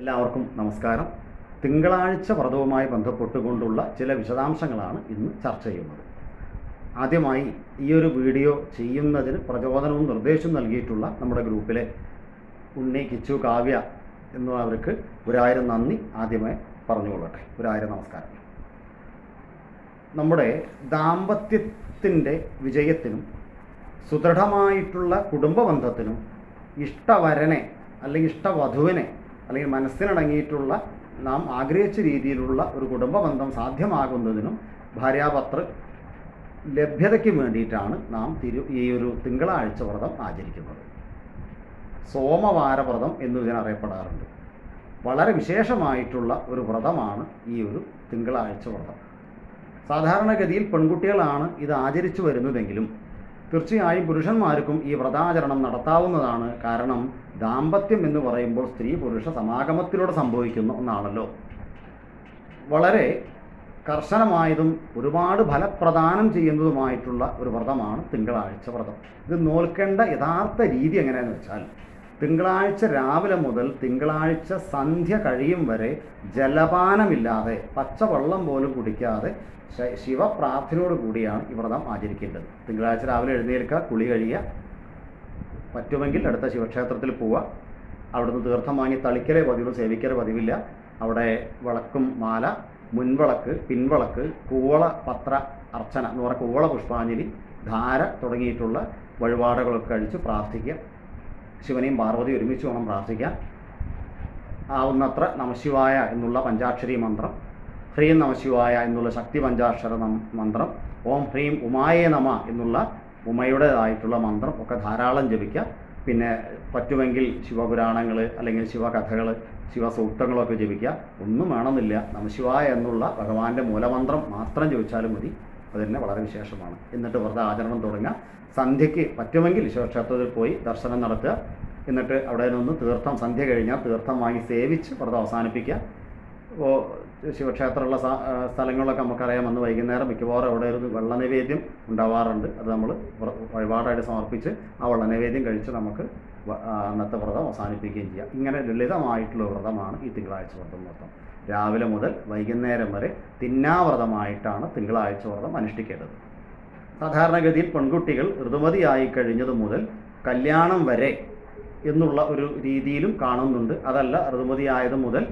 എല്ലാവർക്കും നമസ്കാരം. തിങ്കളാഴ്ച വ്രതവുമായി ബന്ധപ്പെട്ടുകൊണ്ടുള്ള ചില വിശദാംശങ്ങളാണ് ഇന്ന് ചർച്ച ചെയ്യുന്നത്. ആദ്യമായി ഈ ഒരു വീഡിയോ ചെയ്യുന്നതിന് പ്രചോദനവും നിർദ്ദേശവും നൽകിയിട്ടുള്ള നമ്മുടെ ഗ്രൂപ്പിലെ ഉണ്ണി കിച്ചു കാവ്യ എന്നുള്ളവർക്ക് ഒരായിരം നന്ദി ആദ്യമായി പറഞ്ഞുകൊള്ളട്ടെ. ഒരായിരം നമസ്കാരം നമ്മുടെ ദാമ്പത്യത്തിന്റെ വിജയത്തിനും സുദൃഢമായിട്ടുള്ള കുടുംബബന്ധത്തിനും ഇഷ്ടവരനെ അല്ലെങ്കിൽ ഇഷ്ടവധുവിനെ അല്ലെങ്കിൽ മനസ്സിനടങ്ങിയിട്ടുള്ള നാം ആഗ്രഹിച്ച രീതിയിലുള്ള ഒരു കുടുംബബന്ധം സാധ്യമാകുന്നതിനും ഭാര്യാപത്ര ലഭ്യതയ്ക്ക് വേണ്ടിയിട്ടാണ് നാം തിരു ഈ ഒരു തിങ്കളാഴ്ച വ്രതം ആചരിക്കുന്നത്. സോമവാര വ്രതം എന്ന് ഇതിനറിയപ്പെടാറുണ്ട്. വളരെ വിശേഷമായിട്ടുള്ള ഒരു വ്രതമാണ് ഈ ഒരു തിങ്കളാഴ്ച വ്രതം. സാധാരണഗതിയിൽ പെൺകുട്ടികളാണ് ഇത് ആചരിച്ചു വരുന്നതെങ്കിലും തീർച്ചയായും പുരുഷന്മാർക്കും ഈ വ്രതാചരണം നടത്താവുന്നതാണ് കാരണം ദാമ്പത്യം എന്ന് പറയുമ്പോൾ സ്ത്രീ പുരുഷ സമാഗമത്തിലൂടെ സംഭവിക്കുന്ന ഒന്നാണല്ലോ. വളരെ കർശനമായതും ഒരുപാട് ഫലപ്രദാനം ചെയ്യുന്നതുമായിട്ടുള്ള ഒരു വ്രതമാണ് തിങ്കളാഴ്ച വ്രതം. ഇത് നോൽക്കേണ്ട യഥാർത്ഥ രീതി എങ്ങനെയാണെന്ന് വെച്ചാൽ തിങ്കളാഴ്ച രാവിലെ മുതൽ തിങ്കളാഴ്ച സന്ധ്യ കഴിയും വരെ ജലപാനമില്ലാതെ പച്ചവെള്ളം പോലും കുടിക്കാതെ ശിവപ്രാർത്ഥനയോടുകൂടിയാണ് ശിവപ്രാർത്ഥനയോട് കൂടിയാണ് ഈ വ്രതം ആചരിക്കേണ്ടത്. തിങ്കളാഴ്ച രാവിലെ എഴുന്നേൽക്കുക കുളി കഴിയുക പറ്റുമെങ്കിൽ അടുത്ത ശിവക്ഷേത്രത്തിൽ പോവുക. അവിടുന്ന് തീർത്ഥം വാങ്ങി തളിക്കലേ പതിവ് സേവിക്കലേ പതിവില്ല. അവിടെ വിളക്കും മാല മുൻവിളക്ക് പിൻവിളക്ക് കൂവള പത്ര അർച്ചന എന്ന് പറഞ്ഞ കൂവള പുഷ്പാഞ്ജലി ധാര തുടങ്ങിയിട്ടുള്ള വഴിപാടുകളൊക്കെ കഴിച്ച് പ്രാർത്ഥിക്കുക. ശിവനെയും പാർവതി ഒരുമിച്ച് വേണം പ്രാർത്ഥിക്കാൻ. ആവുന്നത്ര നമശിവായ എന്നുള്ള പഞ്ചാക്ഷരി മന്ത്രം. ഹ്രീം നമശിവായ എന്നുള്ള ശക്തി പഞ്ചാക്ഷര മന്ത്രം. ഓം ഹ്രീം ഉമായേ നമ എന്നുള്ള ഉമയുടേതായിട്ടുള്ള മന്ത്രം ഒക്കെ ധാരാളം ജപിക്കുക. പിന്നെ പറ്റുമെങ്കിൽ ശിവപുരാണങ്ങൾ അല്ലെങ്കിൽ ശിവകഥകൾ ശിവസൂക്തങ്ങളൊക്കെ ജപിക്കുക. ഒന്നും വേണമെന്നില്ല. നമശിവായ എന്നുള്ള ഭഗവാന്റെ മൂലമന്ത്രം മാത്രം ജപിച്ചാലും മതി. അത് വളരെ വിശേഷമാണ്. എന്നിട്ട് വ്രത ആചരണം തുടങ്ങുക. സന്ധ്യയ്ക്ക് പറ്റുമെങ്കിൽ ശിവക്ഷേത്രത്തിൽ പോയി ദർശനം നടത്തുക. എന്നിട്ട് അവിടെ നിന്ന് തീർത്ഥം സന്ധ്യ കഴിഞ്ഞാൽ തീർത്ഥം വാങ്ങി സേവിച്ച് വ്രതം അവസാനിപ്പിക്കുക. ശിവക്ഷേത്രമുള്ള സ്ഥലങ്ങളൊക്കെ നമുക്കറിയാം. അന്ന് വൈകുന്നേരം മിക്കവാറും അവിടെ ഒരു വെള്ളനൈവേദ്യം ഉണ്ടാവാറുണ്ട്. അത് നമ്മൾ വഴിപാടായിട്ട് സമർപ്പിച്ച് ആ വെള്ളനൈവേദ്യം കഴിച്ച് നമുക്ക് അന്നത്തെ വ്രതം അവസാനിപ്പിക്കുകയും ചെയ്യാം. ഇങ്ങനെ ലളിതമായിട്ടുള്ള വ്രതമാണ് ഈ തിങ്കളാഴ്ച വ്രതം മൊത്തം രാവിലെ മുതൽ വൈകുന്നേരം വരെ തിന്നാവ്രതമായിട്ടാണ് തിങ്കളാഴ്ച വ്രതം അനുഷ്ഠിക്കേണ്ടത്. സാധാരണഗതിയിൽ പെൺകുട്ടികൾ ഋതുമതിയായി കഴിഞ്ഞത് മുതൽ കല്യാണം വരെ എന്നുള്ള ഒരു രീതിയിലും കാണുന്നുണ്ട്. അതല്ല ഋതുമതിയായത് മുതൽ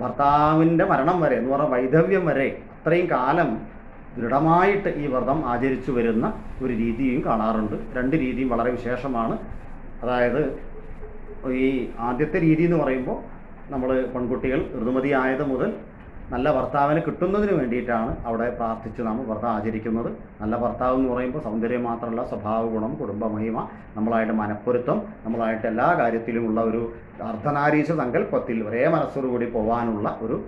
ഭർത്താവിന്റെ മരണം വരെ എന്ന് പറഞ്ഞാൽ വൈധവ്യം വരെ അത്രയും കാലം ദൃഢമായിട്ട് ഈ വ്രതം ആചരിച്ചു വരുന്ന ഒരു രീതിയും കാണാറുണ്ട്. രണ്ട് രീതിയും വളരെ വിശേഷമാണ്. അതായത് ഈ ആദ്യത്തെ രീതി എന്ന് പറയുമ്പോൾ നമ്മൾ പെൺകുട്ടികൾ ഋതുമതിയായത് മുതൽ നല്ല ഭർത്താവിനെ കിട്ടുന്നതിന് വേണ്ടിയിട്ടാണ് അവിടെ പ്രാർത്ഥിച്ച് നാം വ്രതം ആചരിക്കുന്നത്. നല്ല ഭർത്താവ് എന്ന് പറയുമ്പോൾ സൗന്ദര്യം മാത്രമല്ല സ്വഭാവ ഗുണം കുടുംബ മഹിമ നമ്മളായിട്ട് മനപ്പൊരുത്തം നമ്മളായിട്ട് എല്ലാ കാര്യത്തിലുമുള്ള ഒരു അർദ്ധനാരീശ സങ്കല്പത്തിൽ ഒരേ മനസ്സോടുകൂടി പോകാനുള്ള ഒരു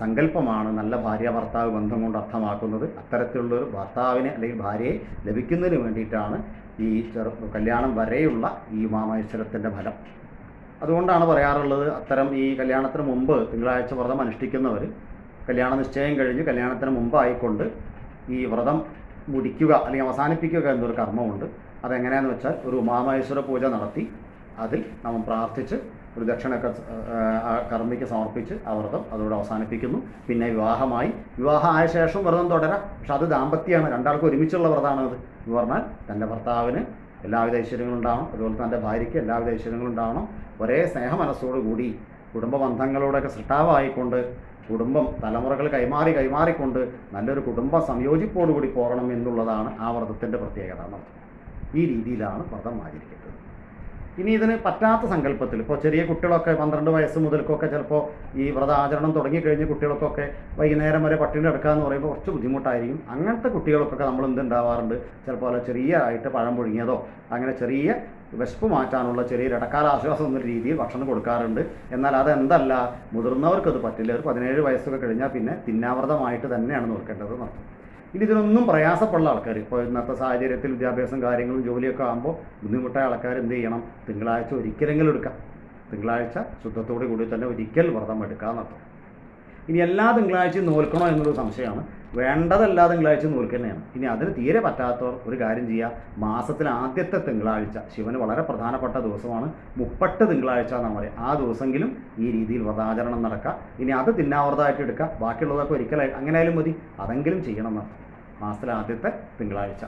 സങ്കല്പമാണ് നല്ല ഭാര്യ ഭർത്താവ് ബന്ധം കൊണ്ട് അർത്ഥമാക്കുന്നത്. അത്തരത്തിലുള്ളൊരു ഭർത്താവിനെ അല്ലെങ്കിൽ ഭാര്യയെ ലഭിക്കുന്നതിന് വേണ്ടിയിട്ടാണ് ഈ ചെറു കല്യാണം വരെയുള്ള ഈ മാമേശ്വരത്തിന്റെ ഫലം. അതുകൊണ്ടാണ് പറയാറുള്ളത് അത്തരം ഈ കല്യാണത്തിന് മുമ്പ് തിങ്കളാഴ്ച വ്രതം അനുഷ്ഠിക്കുന്നവർ കല്യാണ നിശ്ചയം കഴിഞ്ഞ് കല്യാണത്തിന് മുമ്പായിക്കൊണ്ട് ഈ വ്രതം മുടിക്കുക അല്ലെങ്കിൽ അവസാനിപ്പിക്കുക എന്നൊരു കർമ്മമുണ്ട്. അതെങ്ങനെയാണെന്ന് വെച്ചാൽ ഒരു ഉമാമഹേശ്വര പൂജ നടത്തി അതിൽ നമ്മൾ പ്രാർത്ഥിച്ച് ഒരു ദക്ഷിണയൊക്കെ കർമ്മിക്ക് സമർപ്പിച്ച് ആ വ്രതം അതോടെ അവസാനിപ്പിക്കുന്നു. പിന്നെ വിവാഹമായി. വിവാഹം ആയ ശേഷം വ്രതം തുടരാം. പക്ഷെ അത് ദാമ്പത്യമാണ്. രണ്ടാൾക്കും ഒരുമിച്ചുള്ള വ്രതമാണ് അത്. എന്ന് പറഞ്ഞാൽ തന്റെ ഭർത്താവിന് എല്ലാവിധ ഐശ്വര്യങ്ങളും ഉണ്ടാവണം. അതുപോലെ തന്റെ ഭാര്യയ്ക്ക് എല്ലാവിധ ഐശ്വര്യങ്ങളും ഉണ്ടാവണം. ഒരേ സ്നേഹ മനസ്സോടുകൂടി കുടുംബ ബന്ധങ്ങളോടൊക്കെ സൃഷ്ടാവായിക്കൊണ്ട് കുടുംബം തലമുറകൾ കൈമാറി കൈമാറിക്കൊണ്ട് നല്ലൊരു കുടുംബ സംയോജിപ്പോടുകൂടി പോകണം എന്നുള്ളതാണ് ആ വ്രതത്തിന്റെ പ്രത്യേകത എന്ന് ഈ രീതിയിലാണ് വ്രതം ആചരിക്കേണ്ടത്. ഇനി ഇതിന് പറ്റാത്ത സങ്കല്പത്തിൽ ഇപ്പോൾ ചെറിയ കുട്ടികളൊക്കെ പന്ത്രണ്ട് വയസ്സ് മുതൽക്കൊക്കെ ചിലപ്പോൾ ഈ വ്രതാചരണം തുടങ്ങിക്കഴിഞ്ഞ് കുട്ടികൾക്കൊക്കെ വൈകുന്നേരം വരെ പട്ടിണി എടുക്കുക എന്ന് പറയുമ്പോൾ കുറച്ച് ബുദ്ധിമുട്ടായിരിക്കും. അങ്ങനത്തെ കുട്ടികൾക്കൊക്കെ നമ്മൾ എന്തുണ്ടാവാറുണ്ട്? ചിലപ്പോൾ ചെറിയ ആയിട്ട് പഴം പുഴുങ്ങിയതോ അങ്ങനെ ചെറിയ വിശപ്പ് മാറ്റാനുള്ള ചെറിയ ഇടക്കാല ആശ്വാസം എന്ന രീതിയിൽ ഭക്ഷണം കൊടുക്കാറുണ്ട്. എന്നാൽ അതെന്തല്ല മുതിർന്നവർക്കത് പറ്റില്ല. ഒരു പതിനേഴ് വയസ്സൊക്കെ കഴിഞ്ഞാൽ പിന്നെ തിന്നാവൃതമായിട്ട് തന്നെയാണ് നോക്കേണ്ടത് നടത്തും ഇനി ഇതിനൊന്നും പ്രയാസപ്പെടുന്ന ആൾക്കാർ ഇപ്പോൾ ഇന്നത്തെ സാഹചര്യത്തിൽ വിദ്യാഭ്യാസം കാര്യങ്ങളും ജോലിയൊക്കെ ആകുമ്പോൾ ബുദ്ധിമുട്ടായ ആൾക്കാർ എന്ത് ചെയ്യണം? തിങ്കളാഴ്ച ഒരിക്കലെങ്കിലും എടുക്കാം. തിങ്കളാഴ്ച ശുദ്ധത്തോടു കൂടി തന്നെ ഒരിക്കൽ വ്രതം എടുക്കുക നടത്തും ഇനി എല്ലാ തിങ്കളാഴ്ചയും നോൽക്കണോ എന്നൊരു സംശയമാണ്. വേണ്ടതെല്ലാ നൂർക്ക് തന്നെയാണ്. ഇനി അതിന് തീരെ പറ്റാത്തവർ ഒരു കാര്യം ചെയ്യുക മാസത്തിൽ ആദ്യത്തെ തിങ്കളാഴ്ച. ശിവന് വളരെ പ്രധാനപ്പെട്ട ദിവസമാണ്. മുപ്പട്ട് തിങ്കളാഴ്ച എന്നാണ് പറയുക ആ ദിവസമെങ്കിലും ഈ രീതിയിൽ വ്രതാചരണം നടക്കുക ഇനി അത് തിന്നാവൃതമായിട്ട് എടുക്കുക ബാക്കിയുള്ളതൊക്കെ ഒരിക്കലായി അങ്ങനെ ആയാലും മതി. അതെങ്കിലും ചെയ്യണം എന്നർത്ഥം മാസത്തിലെ ആദ്യത്തെ തിങ്കളാഴ്ച.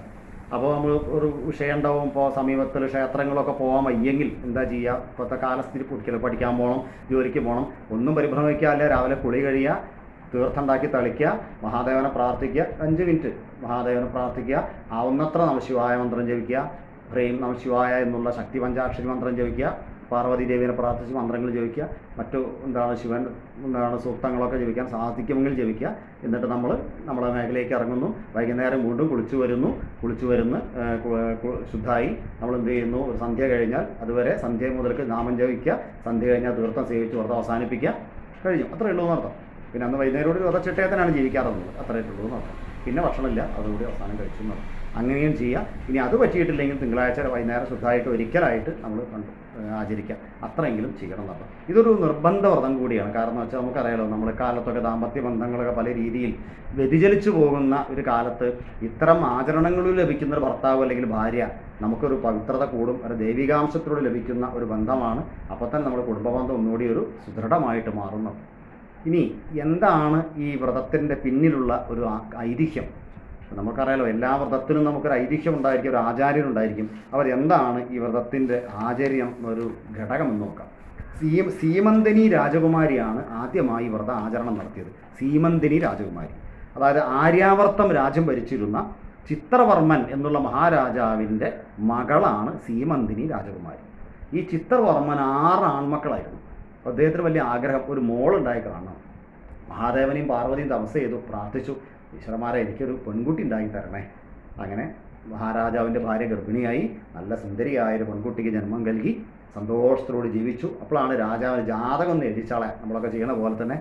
അപ്പോൾ നമ്മൾ ഒരു വിഷയം ഉണ്ടാവും. ഇപ്പോൾ സമീപത്തിൽ ക്ഷേത്രങ്ങളൊക്കെ പോകാൻ വയ്യെങ്കിൽ എന്താ ചെയ്യുക ഇപ്പോഴത്തെ കാലസ്ഥിതി പഠിക്കാൻ പോകണം ജോലിക്ക് പോകണം ഒന്നും പരിഭ്രമിക്കാതെ രാവിലെ കുളി കഴിയുക തീർത്ഥമുണ്ടാക്കി തളിക്കുക മഹാദേവനെ പ്രാർത്ഥിക്കുക അഞ്ച് മിനിറ്റ് മഹാദേവനെ പ്രാർത്ഥിക്കുക ആവുന്നത്ര നമശിവായ മന്ത്രം ജപിക്കുക ഹ്രീം നമശിവായ എന്നുള്ള ശക്തി പഞ്ചാക്ഷരി മന്ത്രം ജപിക്കുക പാർവതി ദേവിനെ പ്രാർത്ഥിച്ച് മന്ത്രങ്ങൾ ജപിക്കുക മറ്റു എന്താണ് ശിവൻ എന്താണ് സൂക്തങ്ങളൊക്കെ ജപിക്കാൻ സാധിക്കുമെങ്കിൽ ജപിക്കുക. എന്നിട്ട് നമ്മൾ നമ്മളെ മേഖലയിലേക്ക് ഇറങ്ങുന്നു. വൈകുന്നേരം വീണ്ടും കുളിച്ചു വരുന്നു. കുളിച്ചു വരുന്ന് ശുദ്ധായി. നമ്മൾ എന്ത് ചെയ്യുന്നു? സന്ധ്യ കഴിഞ്ഞാൽ അതുവരെ സന്ധ്യ മുതൽക്ക് നാമം ജപിക്കുക. സന്ധ്യ കഴിഞ്ഞാൽ തീർത്ഥം സേവിച്ച് വ്രതം അവസാനിപ്പിക്കുക. കഴിഞ്ഞു. അത്രയേ ഉള്ളൂ എന്നർത്ഥം. പിന്നെ അന്ന് വൈകുന്നേരോട് കൂടി വ്രതച്ചിട്ടയത്തിനാണ് ജീവിക്കാറുള്ളത്. അത്രയേ ഉള്ളൂ എന്നർത്ഥം പിന്നെ ഭക്ഷണമില്ല. അതുകൂടി അവസാനം കഴിച്ചു അങ്ങനെയും ചെയ്യാം. ഇനി അത് പറ്റിയിട്ടില്ലെങ്കിൽ തിങ്കളാഴ്ച വൈകുന്നേരം ശുദ്ധമായിട്ട് ഒരിക്കലായിട്ട് നമ്മൾ കണ്ടു ആചരിക്കാം. അത്രയെങ്കിലും ചെയ്യണം എന്നാണ് ഇതൊരു നിർബന്ധ വ്രതം കൂടിയാണ്. കാരണം എന്ന് വെച്ചാൽ നമുക്കറിയാലോ നമ്മുടെ കാലത്തൊക്കെ ദാമ്പത്യ ബന്ധങ്ങളൊക്കെ പല രീതിയിൽ വ്യതിചലിച്ചു പോകുന്ന ഒരു കാലത്ത് ഇത്തരം ആചരണങ്ങളിൽ ലഭിക്കുന്ന ഒരു ഭർത്താവ് അല്ലെങ്കിൽ ഭാര്യ നമുക്കൊരു പവിത്രത കൂടും ഒരു ദൈവികാംശത്തിലൂടെ ലഭിക്കുന്ന ഒരു ബന്ധമാണ്. അപ്പോൾ തന്നെ നമ്മുടെ കുടുംബബന്ധം ഒന്നുകൂടി ഒരു സുദൃഢമായിട്ട് മാറുന്നത് ഇനി എന്താണ് ഈ വ്രതത്തിന്റെ പിന്നിലുള്ള ഒരു ഐതിഹ്യം? നമുക്കറിയാലോ എല്ലാ വ്രതത്തിനും നമുക്കൊരു ഐതിഹ്യം ഉണ്ടായിരിക്കും ഒരു ആചാര്യൻ ഉണ്ടായിരിക്കും. അവർ എന്താണ് ഈ വ്രതത്തിന്റെ ആചാര്യം ഒരു ഘടകം എന്ന് നോക്കാം. സീ സീമന്തിനി രാജകുമാരിയാണ് ആദ്യമായി വ്രത ആചരണം നടത്തിയത്. സീമന്തിനി രാജകുമാരി. അതായത് ആര്യാവർത്തം രാജ്യം ഭരിച്ചിരുന്ന ചിത്രവർമ്മൻ എന്നുള്ള മഹാരാജാവിന്റെ മകളാണ് സീമന്തിനി രാജകുമാരി. ഈ ചിത്രവർമ്മൻ ആറ് ആൺമക്കളായിരുന്നു അദ്ദേഹത്തിന് വലിയ ആഗ്രഹം ഒരു മോളുണ്ടായി കാണണം. മഹാദേവനെയും പാർവതിയും തപസ് ചെയ്തു പ്രാർത്ഥിച്ചു. ഈശ്വരന്മാരെ എനിക്കൊരു പെൺകുട്ടി ഉണ്ടാക്കി തരണേ. അങ്ങനെ മഹാരാജാവിന്റെ ഭാര്യ ഗർഭിണിയായി നല്ല സുന്ദരിയായ ഒരു പെൺകുട്ടിക്ക് ജന്മം നൽകി സന്തോഷത്തോട് ജീവിച്ചു. അപ്പോഴാണ് രാജാവ് ജാതകം ഒന്ന് എഴുതിച്ചാളെ. നമ്മളൊക്കെ ചെയ്യണ പോലെ തന്നെ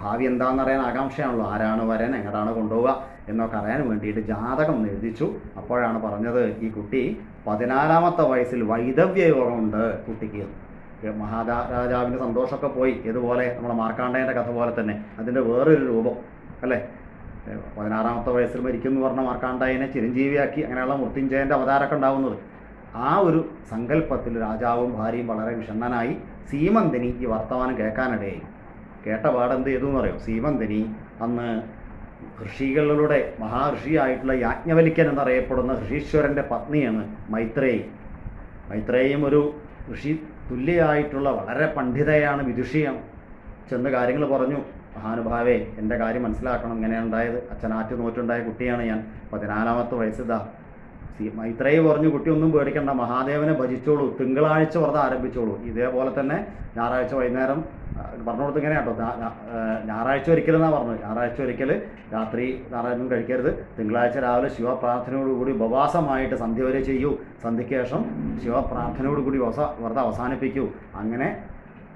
ഭാവി എന്താണെന്ന് അറിയാൻ ആകാംക്ഷയാണല്ലോ. ആരാണ് വരൻ എങ്ങോട്ടാണ് കൊണ്ടുപോവുക എന്നൊക്കെ അറിയാൻ വേണ്ടിയിട്ട് ജാതകം ഒന്ന് എഴുതിച്ചു. അപ്പോഴാണ് പറഞ്ഞത് ഈ കുട്ടി പതിനാലാമത്തെ വയസ്സിൽ വൈദവ്യ യോഗമുണ്ട് കുട്ടിക്ക് മഹാരാ രാജാവിന്റെ സന്തോഷമൊക്കെ പോയി. ഇതുപോലെ നമ്മുടെ മാർക്കാണ്ഡേന്റെ കഥ പോലെ തന്നെ. അതിന്റെ വേറൊരു രൂപം അല്ലേ? പതിനാറാമത്തെ വയസ്സിൽ മരിക്കും എന്ന് പറഞ്ഞ മാർക്കാണ്ഡായനെ ചിരഞ്ജീവിയാക്കി അങ്ങനെയുള്ള മൃത്യുഞ്ജയന്റെ അവതാരമൊക്കെ ഉണ്ടാവുന്നത്. ആ ഒരു സങ്കല്പത്തിൽ രാജാവും ഭാര്യയും വളരെ വിഷണ്ണനായി. സീമന്തിനി ഈ വർത്തമാനം കേൾക്കാനിടയായി. കേട്ട പാടെന്ത് ചെയ്തു എന്ന് പറയും സീമന്തിനി അന്ന് ഋഷികളുടെ മഹാഋഷിയായിട്ടുള്ള യാജ്ഞവലിക്കൻ എന്നറിയപ്പെടുന്ന ഋഷീശ്വരന്റെ പത്നിയാണ് മൈത്രേയി. മൈത്രേയും ഒരു ഋഷി തുല്യയായിട്ടുള്ള വളരെ പണ്ഡിതയാണ് വിദുഷിയം. ചെന്ന് കാര്യങ്ങൾ പറഞ്ഞു. മഹാനുഭാവേ എന്റെ കാര്യം മനസ്സിലാക്കണം. ഇങ്ങനെയുണ്ടായത് അച്ഛൻ ആറ്റു നോറ്റുണ്ടായ കുട്ടിയാണ് ഞാൻ. പതിനാലാമത്തെ വയസ്സിതാ. മൈത്രേയി പറഞ്ഞു കുട്ടി ഒന്നും പേടിക്കണ്ട. മഹാദേവനെ ഭജിച്ചോളൂ തിങ്കളാഴ്ച വ്രതം ആരംഭിച്ചോളൂ. ഇതേപോലെ തന്നെ ഞായറാഴ്ച വൈകുന്നേരം പറഞ്ഞു കൊടുത്ത് ഇങ്ങനെ കേട്ടോ. ഞായറാഴ്ച ഒരിക്കലെന്നാണ് പറഞ്ഞത്. ഞായറാഴ്ച ഒരിക്കൽ രാത്രി ഞായറാഴ്ച കഴിക്കരുത്. തിങ്കളാഴ്ച രാവിലെ ശിവപ്രാർത്ഥനയോടുകൂടി ഉപവാസമായിട്ട് സന്ധ്യ വരെ ചെയ്യൂ. സന്ധ്യയ്ക്ക് ശേഷം ശിവപ്രാർത്ഥനയോടുകൂടി വ്രതം അവസാനിപ്പിക്കൂ. അങ്ങനെ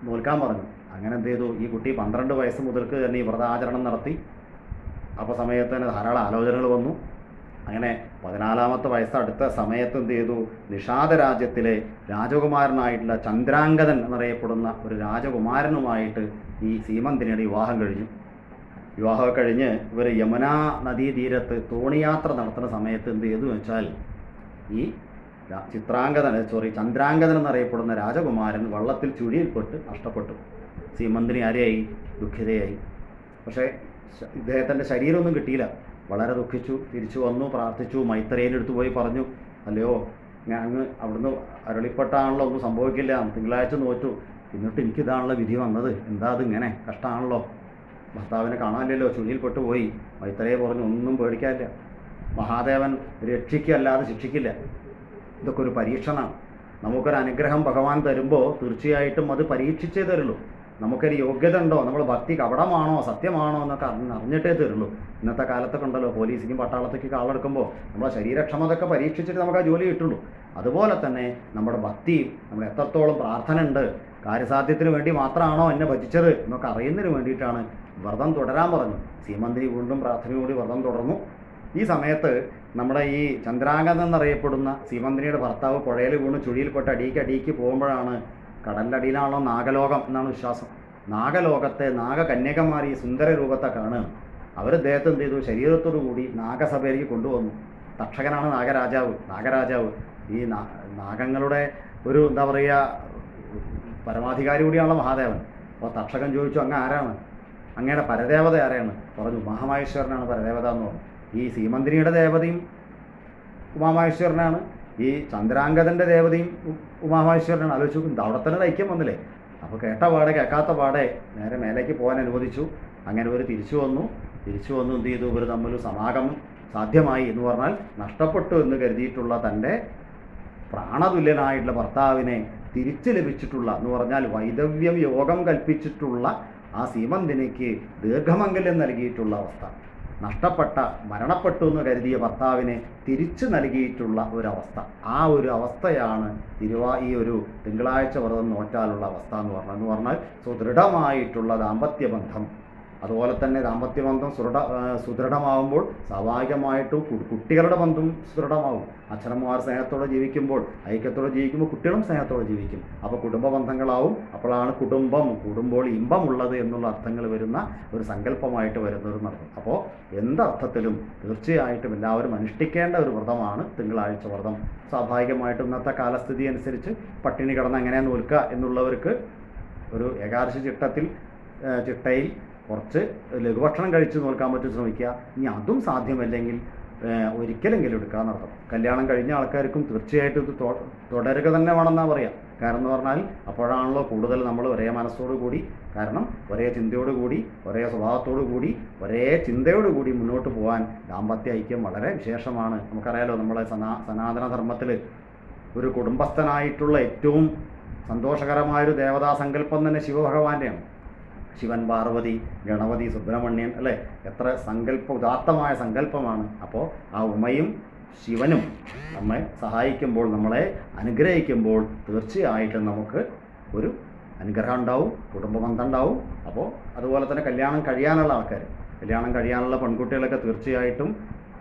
നോൽക്കാൻ പറഞ്ഞു. അങ്ങനെ എന്ത് ചെയ്തു? ഈ കുട്ടി പന്ത്രണ്ട് വയസ്സ് മുതൽക്ക് തന്നെ ഈ വ്രതാചരണം നടത്തി. അപ്പോൾ സമയത്ത് തന്നെ ധാരാളം ആലോചനകൾ വന്നു. അങ്ങനെ പതിനാലാമത്തെ വയസ്സടുത്ത സമയത്ത് എന്ത് ചെയ്തു? നിഷാദ രാജ്യത്തിലെ രാജകുമാരനായിട്ടുള്ള ചന്ദ്രാംഗതൻ എന്നറിയപ്പെടുന്ന ഒരു രാജകുമാരനുമായിട്ട് ഈ സീമന്തിനിയുടെ വിവാഹം കഴിഞ്ഞു. വിവാഹം കഴിഞ്ഞ് ഇവർ യമുനാ നദീതീരത്ത് തോണിയാത്ര നടത്തുന്ന സമയത്ത് എന്ത് ചെയ്തു വെച്ചാൽ ഈ ചിത്രാംഗതൻ സോറി ചന്ദ്രാംഗതൻ എന്നറിയപ്പെടുന്ന രാജകുമാരൻ വള്ളത്തിൽ ചുഴിയിൽപ്പെട്ട് നഷ്ടപ്പെട്ടു. സീമന്തിനി ആരെയായി ദുഃഖിതയായി. പക്ഷേ ഇദ്ദേഹത്തിന്റെ ശരീരമൊന്നും കിട്ടിയില്ല. വളരെ ദുഃഖിച്ചു തിരിച്ചു വന്നു പ്രാർത്ഥിച്ചു മൈത്രേന്റെ അടുത്ത് പോയി പറഞ്ഞു അല്ലയോ ഞാൻ അങ്ങ് അവിടുന്ന് അരളിപ്പെട്ടാണല്ലോ ഒന്നും സംഭവിക്കില്ല തിങ്കളാഴ്ച നോറ്റു. എന്നിട്ട് എനിക്കിതാണല്ലോ വിധി വന്നത്. എന്താ ഇങ്ങനെ? കഷ്ടമാണല്ലോ ഭർത്താവിനെ കാണാനില്ലല്ലോ ചുഴിയിൽപ്പെട്ടു പോയി മൈത്രയെ പറഞ്ഞു ഒന്നും പേടിക്കാനില്ല. മഹാദേവൻ രക്ഷിക്കല്ലാതെ ശിക്ഷിക്കില്ല. ഇതൊക്കെ ഒരു പരീക്ഷണമാണ് നമുക്കൊരു അനുഗ്രഹം ഭഗവാൻ തരുമ്പോൾ തീർച്ചയായിട്ടും അത് പരീക്ഷിച്ചേ തരുള്ളൂ. നമുക്കൊരു യോഗ്യത ഉണ്ടോ നമ്മൾ ഭക്തി കപടമാണോ? സത്യമാണോ? എന്നൊക്കെ അറിഞ്ഞ് അറിഞ്ഞിട്ടേ തീരുള്ളൂ. ഇന്നത്തെ കാലത്തൊക്കെ ഉണ്ടല്ലോ പോലീസിനും പട്ടാളത്തേക്ക് കാളെടുക്കുമ്പോൾ നമ്മുടെ ശരീരക്ഷമതൊക്കെ പരീക്ഷിച്ചിട്ട് നമുക്ക് ആ ജോലി കിട്ടുള്ളൂ. അതുപോലെ തന്നെ നമ്മുടെ ഭക്തി നമ്മൾ എത്രത്തോളം പ്രാർത്ഥന ഉണ്ട് കാര്യസാധ്യത്തിന് വേണ്ടി മാത്രമാണോ എന്നെ ഭജിച്ചത് എന്നൊക്കെ അറിയുന്നതിന് വേണ്ടിയിട്ടാണ് വ്രതം തുടരാൻ പറഞ്ഞു സീമന്തിനി വീണ്ടും പ്രാർത്ഥനയോട് വ്രതം തുടർന്നു. ഈ സമയത്ത് നമ്മുടെ ഈ ചന്ദ്രാംഗം എന്നറിയപ്പെടുന്ന സീമന്തിനിയുടെ ഭർത്താവ് പുഴയിൽ വീണ് ചുഴിയിൽപ്പെട്ട് അടിയിക്ക് അടിയിക്ക് പോകുമ്പോഴാണ് കടലിന്റെ അടിയിലാണല്ലോ നാഗലോകം എന്നാണ് വിശ്വാസം. നാഗലോകത്തെ ഈ സുന്ദര രൂപത്തെ കാണുക. അവർ അദ്ദേഹത്തെ എന്ത് ചെയ്തു? ശരീരത്തോടു കൂടി നാഗസഭയിലേക്ക് കൊണ്ടുവന്നു. തക്ഷകനാണ് നാഗരാജാവ്. നാഗരാജാവ് ഈ നാഗങ്ങളുടെ ഒരു എന്താ പറയുക പരമാധികാരി കൂടിയാണല്ലോ മഹാദേവൻ. അപ്പോൾ തക്ഷകൻ ചോദിച്ചു അങ്ങ് ആരാണ്? അങ്ങയുടെ പരദേവത ആരാണ് പറഞ്ഞു ഉമാമഹേശ്വരനാണ് പരദേവത എന്ന് പറഞ്ഞു. ഈ സീമന്തിനിയുടെ ദേവതയും ഉമാമഹേശ്വരനാണ്. ഈ ചന്ദ്രാംഗതന്റെ ദേവതയും ഉമാമഹേശ്വരനാണ്. ആലോചിച്ചു നോക്കും അവിടെ തന്നെ ഐക്യം വന്നില്ലേ? അപ്പോൾ കേട്ട പാടെ കേൾക്കാത്ത പാടെ നേരെ മേലേക്ക് പോകാൻ അനുവദിച്ചു. അങ്ങനെ ഒരു തിരിച്ചു വന്നു. തിരിച്ചു വന്നു എന്ത് ചെയ്തു? ഇവർ തമ്മിൽ സമാഗമം സാധ്യമായി എന്ന് പറഞ്ഞാൽ നഷ്ടപ്പെട്ടു എന്ന് കരുതിയിട്ടുള്ള തന്റെ പ്രാണതുല്യനായിട്ടുള്ള ഭർത്താവിനെ തിരിച്ചു ലഭിച്ചിട്ടുള്ള എന്ന് പറഞ്ഞാൽ വൈദവ്യം യോഗം കൽപ്പിച്ചിട്ടുള്ള ആ സീമന്തിനിക്ക് ദീർഘമംഗല്യം നൽകിയിട്ടുള്ള അവസ്ഥ. നഷ്ടപ്പെട്ട മരണപ്പെട്ടു എന്ന് കരുതിയ ഭർത്താവിനെ തിരിച്ചു നൽകിയിട്ടുള്ള ഒരവസ്ഥ. ആ ഒരു അവസ്ഥയാണ് തിരുവാ ഈ ഒരു തിങ്കളാഴ്ച വ്രതം നോറ്റാലുള്ള അവസ്ഥ എന്ന് എന്ന് പറഞ്ഞാൽ സുദൃഢമായിട്ടുള്ള ദാമ്പത്യ ബന്ധം അതുപോലെ തന്നെ ദാമ്പത്യ ബന്ധം സുദൃഢ സുദൃഢമാകുമ്പോൾ സ്വാഭാവികമായിട്ടും കുട്ടികളുടെ ബന്ധം സുദൃഢമാകും അച്ഛനമ്മമാർ സ്നേഹത്തോടെ ജീവിക്കുമ്പോൾ ഐക്യത്തോടെ ജീവിക്കുമ്പോൾ കുട്ടികളും സ്നേഹത്തോടെ ജീവിക്കും. അപ്പോൾ കുടുംബ ബന്ധങ്ങളാവും. അപ്പോഴാണ് കുടുംബം കുടുംബോൾ ഇമ്പമുള്ളത് എന്നുള്ള അർത്ഥങ്ങൾ വരുന്ന ഒരു സങ്കല്പമായിട്ട് വരുന്ന ഒരു അപ്പോൾ എന്തർത്ഥത്തിലും തീർച്ചയായിട്ടും എല്ലാവരും അനുഷ്ഠിക്കേണ്ട ഒരു വ്രതമാണ് തിങ്കളാഴ്ച വ്രതം. സ്വാഭാവികമായിട്ടും ഇന്നത്തെ കാലസ്ഥിതി അനുസരിച്ച് പട്ടിണി കിടന്ന് എങ്ങനെ നോൽക്കുക എന്നുള്ളവർക്ക് ഒരു ഏകാദശി ചിട്ടത്തിൽ ചിട്ടയിൽ കുറച്ച് ലഘുഭക്ഷണം കഴിച്ച് നോക്കാൻ പറ്റും ശ്രമിക്കുക. ഇനി അതും സാധ്യമല്ലെങ്കിൽ ഒരിക്കലെങ്കിലും എടുക്കുക എന്നർത്ഥം കല്യാണം കഴിഞ്ഞ ആൾക്കാർക്കും തീർച്ചയായിട്ടും ഇത് തുടരുക തന്നെ വേണമെന്നാണ് പറയാം. കാരണം എന്ന് പറഞ്ഞാൽ അപ്പോഴാണല്ലോ കൂടുതൽ നമ്മൾ ഒരേ മനസ്സോടു കൂടി കാരണം ഒരേ ചിന്തയോടു കൂടി ഒരേ സ്വഭാവത്തോടു കൂടി ഒരേ ചിന്തയോടു കൂടി മുന്നോട്ട് പോകാൻ ദാമ്പത്യ ഐക്യം വളരെ വിശേഷമാണ്. നമുക്കറിയാലോ നമ്മളെ സനാ സനാതന ധർമ്മത്തിൽ ഒരു കുടുംബസ്ഥനായിട്ടുള്ള ഏറ്റവും സന്തോഷകരമായൊരു ദേവതാ സങ്കല്പം തന്നെ ശിവഭഗവാന്റെയാണ്. ശിവൻ പാർവതി ഗണപതി സുബ്രഹ്മണ്യൻ അല്ലേ? എത്ര സങ്കല്പ ഉദാത്തമായ സങ്കല്പമാണ് അപ്പോൾ ആ ഉമയും ശിവനും നമ്മെ സഹായിക്കുമ്പോൾ നമ്മളെ അനുഗ്രഹിക്കുമ്പോൾ തീർച്ചയായിട്ടും നമുക്ക് ഒരു അനുഗ്രഹം ഉണ്ടാവും കുടുംബബന്ധം ഉണ്ടാവും. അപ്പോൾ അതുപോലെ തന്നെ കല്യാണം കഴിയാനുള്ള ആൾക്കാർ കല്യാണം കഴിയാനുള്ള പെൺകുട്ടികളൊക്കെ തീർച്ചയായിട്ടും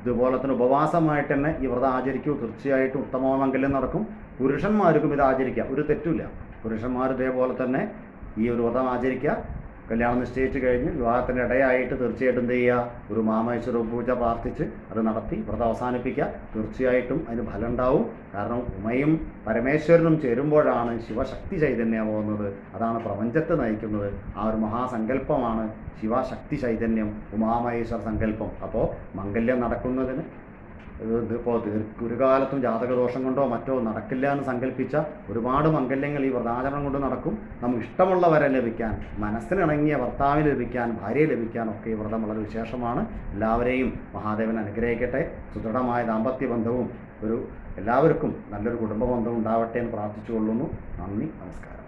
ഇതുപോലെ തന്നെ ഉപവാസമായിട്ട് തന്നെ ഈ വ്രതം ആചരിക്കൂ. തീർച്ചയായിട്ടും ഉത്തമമംഗല്യം നടക്കും. പുരുഷന്മാർക്കും ഇത് ആചരിക്കാം. ഒരു തെറ്റുമില്ല. പുരുഷന്മാർ ഇതേപോലെ തന്നെ ഈ ഒരു വ്രതം ആചരിക്കുക. കല്യാണം നിശ്ചയിച്ച് കഴിഞ്ഞ് വിവാഹത്തിന്റെ ഇടയായിട്ട് തീർച്ചയായിട്ടും എന്ത് ചെയ്യുക? ഒരു മാമേശ്വര പൂജ പ്രാർത്ഥിച്ച് അത് നടത്തി വ്രതം അവസാനിപ്പിക്കുക. തീർച്ചയായിട്ടും അതിന് ഫലം ഉണ്ടാവും കാരണം ഉമയും പരമേശ്വരനും ചേരുമ്പോഴാണ് ശിവശക്തി ചൈതന്യമാവുന്നത് അതാണ് പ്രപഞ്ചത്തെ നയിക്കുന്നത്. ആ ഒരു മഹാസങ്കല്പമാണ് ശിവശക്തി ചൈതന്യം ഉമാമഹേശ്വര സങ്കല്പം. അപ്പോൾ മംഗല്യം നടക്കുന്നതിന് ഇതിപ്പോൾ ഒരു കാലത്തും ജാതകദോഷം കൊണ്ടോ മറ്റോ നടക്കില്ല എന്ന് സങ്കല്പിച്ച ഒരുപാട് മംഗല്യങ്ങൾ ഈ വ്രതാചരണം കൊണ്ട് നടക്കും. നമുക്ക് ഇഷ്ടമുള്ളവരെ ലഭിക്കാൻ മനസ്സിനിണങ്ങിയ ഭർത്താവിന് ലഭിക്കാൻ ഭാര്യയെ ലഭിക്കാൻ ഒക്കെ ഈ വ്രതം വളരെ വിശേഷമാണ്. എല്ലാവരെയും മഹാദേവൻ അനുഗ്രഹിക്കട്ടെ. സുദൃഢമായ ദാമ്പത്യ ബന്ധവും ഒരു എല്ലാവർക്കും നല്ലൊരു കുടുംബ ബന്ധവും ഉണ്ടാവട്ടെ എന്ന് പ്രാർത്ഥിച്ചുകൊള്ളുന്നു. നന്ദി നമസ്കാരം.